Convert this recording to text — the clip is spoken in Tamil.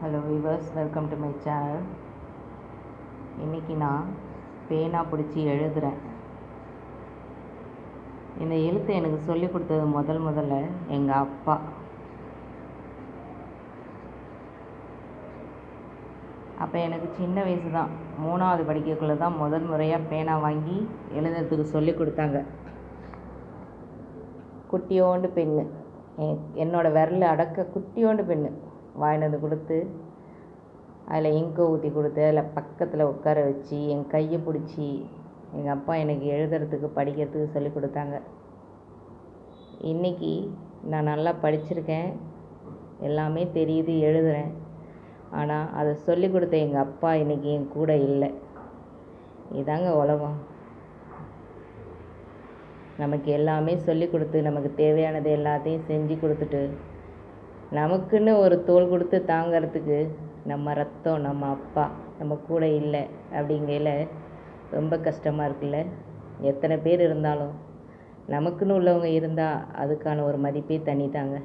Hello viewers welcome to my channel இன்றைக்கி நான் பேனா பிடிச்சி எழுதுகிறேன் இந்த எழுத்தை எனக்கு சொல்லிக் கொடுத்தது முதல் முதல்ல எங்கள் அப்பா. அப்போ எனக்கு சின்ன வயசு தான் மூணாவது படிக்கக்குள்ளே தான் முதல் முறையாக பேனா வாங்கி எழுதுறதுக்கு சொல்லி கொடுத்தாங்க. குட்டியோண்டு பெண்ணு. என் என்னோடய விரல் அடக்க குட்டியோண்டு பெண்ணு. வாங்கிட்டு வந்து கொடுத்து அதில் இங்கு ஊற்றி கொடுத்து அதில் பக்கத்தில் உட்கார வச்சு என் கையை பிடிச்சி எங்கள் அப்பா எனக்கு எழுதுறதுக்கு படிக்கிறதுக்கு சொல்லி கொடுத்தாங்க. இன்றைக்கி நான் நல்லா படிச்சிருக்கேன். எல்லாமே தெரியுது எழுதுகிறேன் ஆனால் அதை சொல்லி கொடுத்த எங்கள் அப்பா இன்றைக்கி என் கூட இல்லை. இதாங்க உலகம். நமக்கு எல்லாமே சொல்லி கொடுத்து நமக்கு தேவையானது எல்லாத்தையும் செஞ்சு கொடுத்துட்டு நமக்குன்னு ஒரு தோள் கொடுத்து தாங்கிறதுக்கு நம்ம ரத்தம் நம்ம அப்பா நம்ம கூட இல்லை அப்படிங்கையில் ரொம்ப கஷ்டமாக இருக்குல்ல? எத்தனை பேர் இருந்தாலும் நமக்குன்னு உள்ளவங்க இருந்தால் அதுக்கான ஒரு மதிப்பே தனி தாங்க